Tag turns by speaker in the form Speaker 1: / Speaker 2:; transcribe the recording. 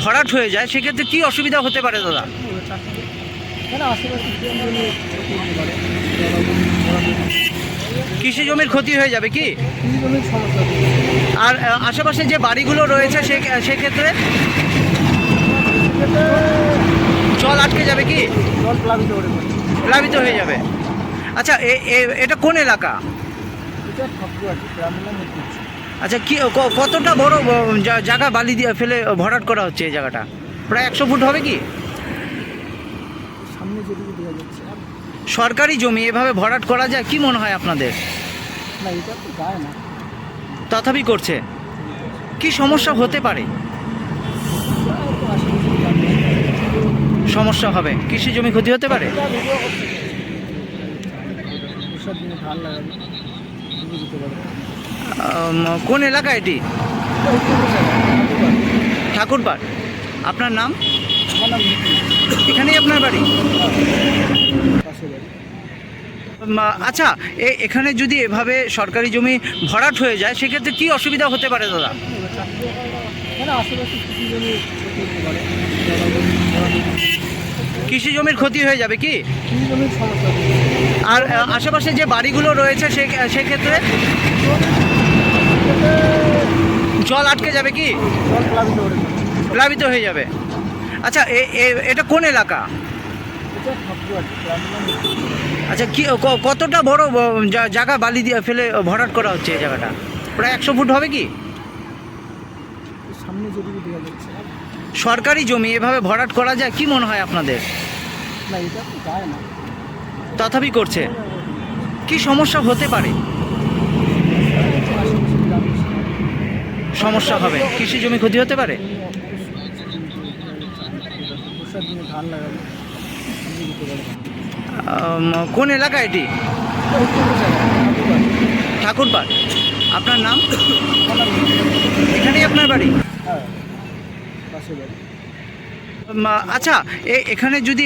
Speaker 1: ভরাট হয়ে যায়, সেক্ষেত্রে কি অসুবিধা হতে পারে দাদা? কৃষি জমির ক্ষতি হয়ে যাবে কি। আর আশেপাশে যে বাড়িগুলো রয়েছে সেক্ষেত্রে? জল আটকে যাবে কি?
Speaker 2: জল প্লাবিত
Speaker 1: প্লাবিত হয়ে যাবে। আচ্ছা এটা কোন এলাকা? আচ্ছা কি কতটা বড় জায়গা বালি দিয়ে ফেলে ভরাট করা হচ্ছে এই জায়গাটা? প্রায় একশো ফুট হবে কি? সরকারি জমি এভাবে ভরাট করা যায় কি মনে হয় আপনাদের? তথাপি করছে। কি সমস্যা হতে পারে। সমস্যা হবে। কৃষি জমি ক্ষতি হতে পারে?
Speaker 2: ধান
Speaker 1: কোন এলাকা এটি। ঠাকুরপাড় আপনার নাম। এখানেই আপনার বাড়ি আচ্ছা এ- এখানে যদি এভাবে সরকারি জমি ভরাট হয়ে যায় সেক্ষেত্রে কি অসুবিধা হতে পারে দাদা
Speaker 2: কৃষি
Speaker 1: জমির ক্ষতি হয়ে যাবে কি। আর আশেপাশে যে বাড়িগুলো রয়েছে সে সেক্ষেত্রে জল আটকে যাবে কি?
Speaker 2: প্লাবিত
Speaker 1: হয়ে যাবে। আচ্ছা এটা কোন এলাকা? আচ্ছা কি কতটা বড় জায়গা বালি দিয়ে ফেলে ভরাট করা হচ্ছে এই জায়গাটা? প্রায় একশো ফুট হবে কি? সরকারি জমি এভাবে ভরাট করা যায় কি মনে হয় আপনাদের? তথাপি করছে। কি সমস্যা হতে পারে
Speaker 2: আশেপাশে গ্রামে।
Speaker 1: সমস্যা হবে। কৃষি জমি ক্ষতি হতে পারে? কোন এলাকা এটি। ঠাকুরপাড়। আপনার নাম? এখানেই আপনার বাড়ি?
Speaker 2: হ্যাঁ
Speaker 1: আচ্ছা এখানে যদি